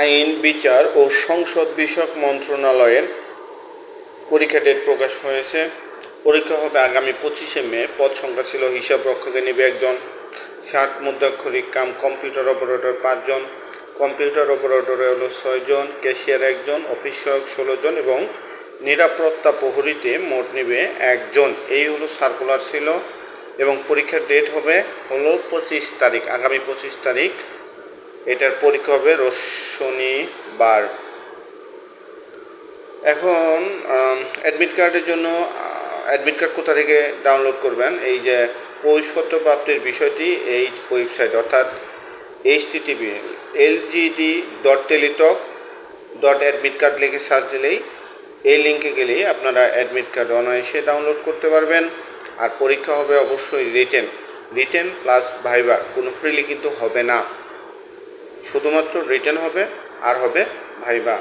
আইন, বিচার ও সংসদ বিষয়ক মন্ত্রণালয়ের পরীক্ষা ডেট প্রকাশ হয়েছে। পরীক্ষা হবে আগামী পঁচিশে মে। পদ সংখ্যা ছিল হিসাব রক্ষকে নেবে একজন। ষাট মুদ্রাক্ষরিক কাম কম্পিউটার অপারেটর পাঁচজন। কম্পিউটার অপারেটরে হলো ছয়জন, ক্যাশিয়ার একজন, অফিস সহায়ক ষোলো জন এবং নিরাপত্তা প্রহরীতে মোট নেবে একজন। এই হলো সার্কুলার ছিল এবং পরীক্ষার ডেট হবে হলো পঁচিশ তারিখ, আগামী পঁচিশ তারিখ এটার পরীক্ষা হবে শনিবার। এখন অ্যাডমিট কার্ডের জন্য অ্যাডমিট কার্ড কোথা থেকে ডাউনলোড করবেন? এই যে প্রবেশপত্র প্রাপ্তির বিষয়টি এই ওয়েবসাইট অর্থাৎ H T TV L LGD dot Teletalk dot admit card লিখে সার্চ দিলেই এই লিঙ্কে গেলেই আপনারা অ্যাডমিট কার্ড অনায়াসে ডাউনলোড করতে পারবেন। আর পরীক্ষা হবে অবশ্যই রিটেন রিটেন প্লাস ভাইবা কোনো প্রিলি কিন্তু হবে না। শুধুমাত্র রিটার্ন হবে আর হবে ভাইবা